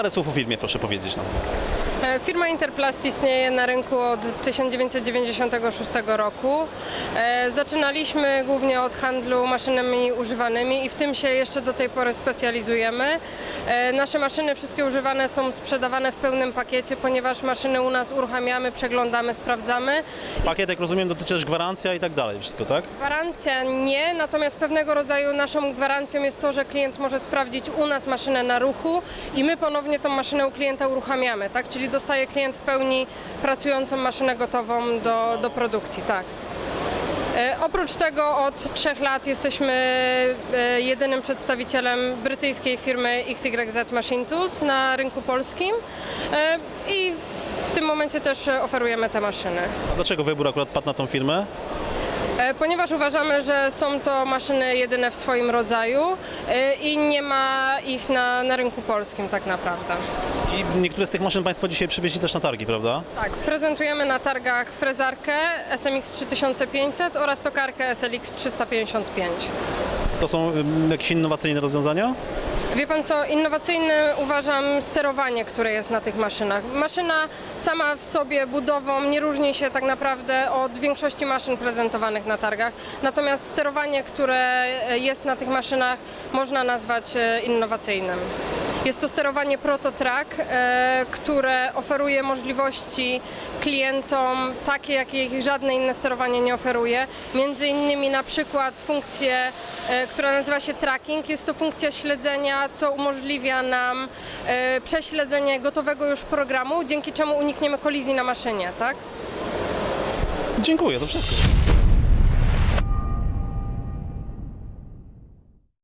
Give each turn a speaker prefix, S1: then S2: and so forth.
S1: Parę słów o firmie proszę powiedzieć nam.
S2: E, Firma Interplast istnieje na rynku od 1996 roku. E, Zaczynaliśmy głównie od handlu maszynami używanymi i w tym się jeszcze do tej pory specjalizujemy. E, Nasze maszyny wszystkie używane są sprzedawane w pełnym pakiecie, ponieważ maszyny u nas uruchamiamy, przeglądamy, sprawdzamy.
S1: Pakiet, jak rozumiem, dotyczy też gwarancja i tak dalej, wszystko, tak?
S2: Gwarancja nie, natomiast pewnego rodzaju naszą gwarancją jest to, że klient może sprawdzić u nas maszynę na ruchu i my ponownie tą maszynę u klienta uruchamiamy, tak? Czyli dostaje klient w pełni pracującą maszynę gotową do, do produkcji, tak. E, Oprócz tego od trzech lat jesteśmy e, jedynym przedstawicielem brytyjskiej firmy XYZ Machine Tools na rynku polskim e, i w tym momencie też oferujemy te maszyny.
S1: A dlaczego wybór akurat padł na tą firmę?
S2: E, Ponieważ uważamy, że są to maszyny jedyne w swoim rodzaju e, i nie ma ich na, na rynku polskim tak naprawdę.
S1: I niektóre z tych maszyn Państwo dzisiaj przywieźli też na targi, prawda?
S2: Tak, prezentujemy na targach frezarkę SMX 3500 oraz tokarkę SLX 355.
S1: To są jakieś innowacyjne rozwiązania?
S2: Wie pan co, innowacyjne uważam sterowanie, które jest na tych maszynach. Maszyna sama w sobie budową nie różni się tak naprawdę od większości maszyn prezentowanych na targach. Natomiast sterowanie, które jest na tych maszynach można nazwać e, innowacyjnym. Jest to sterowanie prototrack, e, które oferuje możliwości klientom takie, jakich żadne inne sterowanie nie oferuje. Między innymi na przykład funkcję, e, która nazywa się tracking. Jest to funkcja śledzenia, co umożliwia nam e, prześledzenie gotowego już programu, dzięki czemu unikniemy kolizji na maszynie, tak?
S1: Dziękuję, to wszystko.